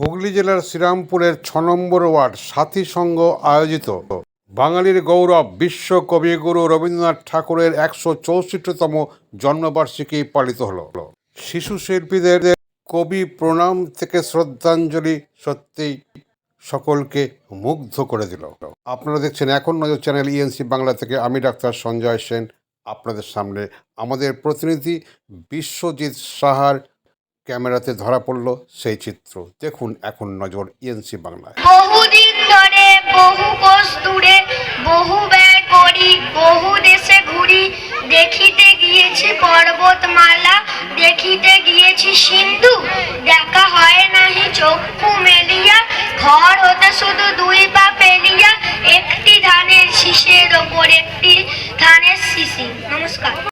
হুগলি জেলার শ্রীরামপুরের ছ নম্বর ওয়ার্ড সাথী সংঘ আয়োজিত। বাঙালির গৌরব বিশ্ব কবিগুরু রবীন্দ্রনাথ ঠাকুরের একশো চৌষট্টিতম জন্মবার্ষিকী পালিত হলো। শিশু শিল্পীদের কবি প্রণাম থেকে শ্রদ্ধাঞ্জলি সত্যিই সকলকে মুগ্ধ করে দিল। আপনারা দেখছেন এখন নজর চ্যানেল ইএনসি বাংলা থেকে আমি ডাক্তার সঞ্জয় সেন। আপনাদের সামনে আমাদের প্রতিনিধি বিশ্বজিৎ সাহার ক্যামেরাতে ধরা পড়ল সেই চিত্র। দেখুন এখন নজর ইএনসি বাংলায়। বহুদিন ধরে বহু কোষ দূরে, বহু ব্যয় করি, বহু দেশে ঘুরি। দেখিতে গিয়েছি পর্বতমালা, দেখিতে গিয়েছি সিন্ধু। দেখা হয় নাহি চক্ষু মেলিয়া, ঘর হতে শুধু দুই পা পেলিয়া একটি ধানের শীষের ওপর একটি ধানের শিশি। নমস্কার।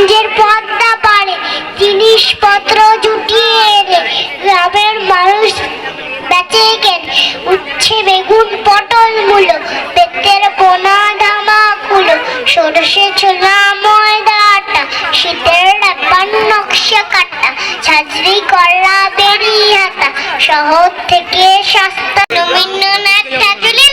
বক্সিগঞ্জের পদ্মা পারে। জিনিসপত্র জুটিয়ে এনে গ্রামের মানুষ বেঁচে গেল। উচ্ছে বেগুন পটল মূলো বেতের পোনা ধামা কুলো সরষে ছোলা ময়দা আটা শীতের ব্যাপার নকশা কাটা ছাজরি কলা বেরি হাতা শহর থেকে সস্তা রবীন্দ্রনাথ ঠাকুরের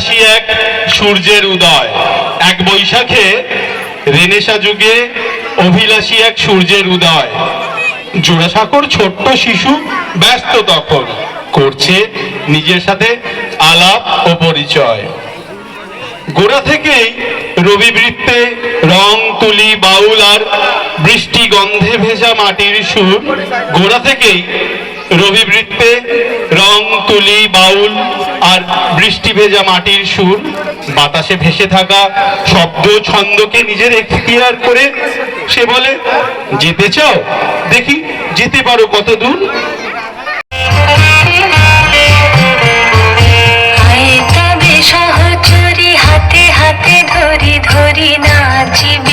অভিলাষী এক সূর্যের উদয়। এক বৈশাখে রেনেসা যুগে অভিলাষী এক সূর্যের উদয়। জোড়াসাঁকোর ছোট্ট শিশু ব্যস্ত তখন, করছে নিজের সাথে আলাপ ও পরিচয়। গোড়া থেকেই রবিবৃত্তে রং, তুলি, বাউল আর বৃষ্টি গন্ধে ভেজা মাটির সুর। গোড়া থেকেই রবিবৃত্তে রং, তুলি, বাউল আর বৃষ্টি ভেজা মাটির সুর, বাতাসে ভেসে থাকা শব্দ ছন্দকে নিজের এখতিয়ার করে সে বলে, যেতে চাও? দেখি, যেতে পারো কত দূর হাতে হাতে ধরি ধরি নাচিবি